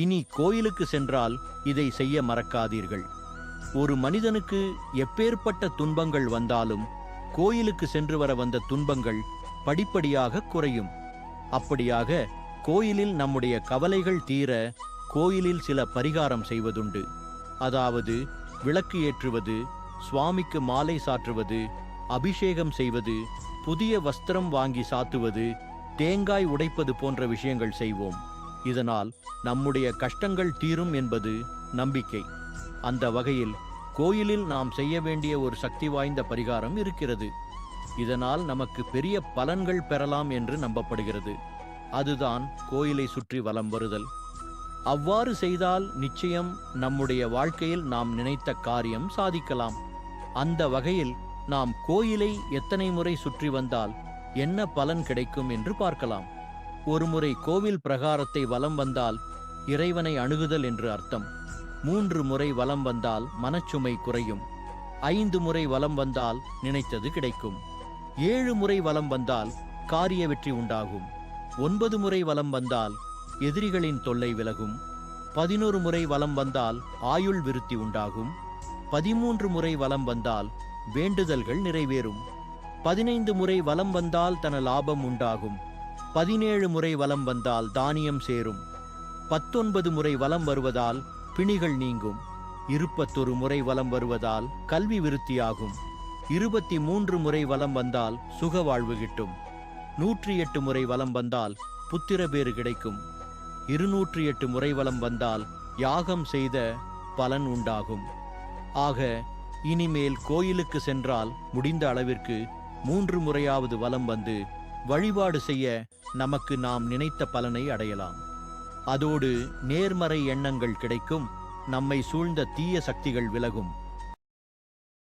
இனி கோயிலுக்கு சென்றால் இதை செய்ய மறக்காதீர்கள். ஒரு மனிதனுக்கு எப்பேற்பட்ட துன்பங்கள் வந்தாலும் கோயிலுக்கு சென்று வர வந்த துன்பங்கள் படிப்படியாக குறையும். அப்படியாக கோயிலில் நம்முடைய கவலைகள் தீர கோயிலில் சில பரிகாரம் செய்வதுண்டு. அதாவது விளக்கு ஏற்றுவது சுவாமிக்கு மாலை சாற்றுவது அபிஷேகம் செய்வது புதிய வஸ்திரம் வாங்கி சாத்துவது தேங்காய் உடைப்பது போன்ற விஷயங்கள் செய்வோம். இதனால் நம்முடைய கஷ்டங்கள் தீரும் என்பது நம்பிக்கை. அந்த வகையில் கோயிலில் நாம் செய்ய வேண்டிய ஒரு சக்தி வாய்ந்த பரிகாரம் இருக்கிறது. இதனால் நமக்கு பெரிய பலன்கள் பெறலாம் என்று நம்பப்படுகிறது. அதுதான் கோயிலை சுற்றி வலம் வருதல். அவ்வாறு செய்தால் நிச்சயம் நம்முடைய வாழ்க்கையில் நாம் நினைத்த காரியம் சாதிக்கலாம். அந்த வகையில் நாம் கோயிலை எத்தனை முறை சுற்றி வந்தால் என்ன பலன் கிடைக்கும் என்று பார்க்கலாம். ஒருமுறை கோவில் பிரகாரத்தை வலம் வந்தால் இறைவனை அணுகுதல் என்று அர்த்தம். மூன்று முறை வலம் வந்தால் மனச்சுமை குறையும். ஐந்து முறை வலம் வந்தால் நினைத்தது கிடைக்கும். ஏழு முறை வலம் வந்தால் காரிய வெற்றி உண்டாகும். ஒன்பது முறை வலம் வந்தால் எதிரிகளின் தொல்லை விலகும். பதினோரு முறை வலம் வந்தால் ஆயுள் விருத்தி உண்டாகும். பதிமூன்று முறை வலம் வந்தால் வேண்டுதல்கள் நிறைவேறும். பதினைந்து முறை வலம் வந்தால் தன லாபம் உண்டாகும். பதினேழு முறை வலம் வந்தால் தானியம் சேரும். பத்தொன்பது முறை வலம் வருவதால் பிணிகள் நீங்கும். இருபத்தொரு முறை வலம் வருவதால் கல்வி விருத்தியாகும். இருபத்தி மூன்று முறை வலம் வந்தால் சுக வாழ்வு கிட்டும். நூற்றி எட்டு முறை வலம் வந்தால் புத்திர பேறு கிடைக்கும். இருநூற்றி எட்டு முறை வலம் வந்தால் யாகம் செய்த பலன் உண்டாகும். ஆக இனிமேல் கோயிலுக்கு சென்றால் முடிந்த அளவிற்கு மூன்று முறையாவது வலம் வந்து வழிபாடு செய்ய நமக்கு நாம் நினைத்த பலனை அடையலாம். அதோடு நேர்மறை எண்ணங்கள் கிடைக்கும். நம்மை சூழ்ந்த தீய சக்திகள் விலகும்.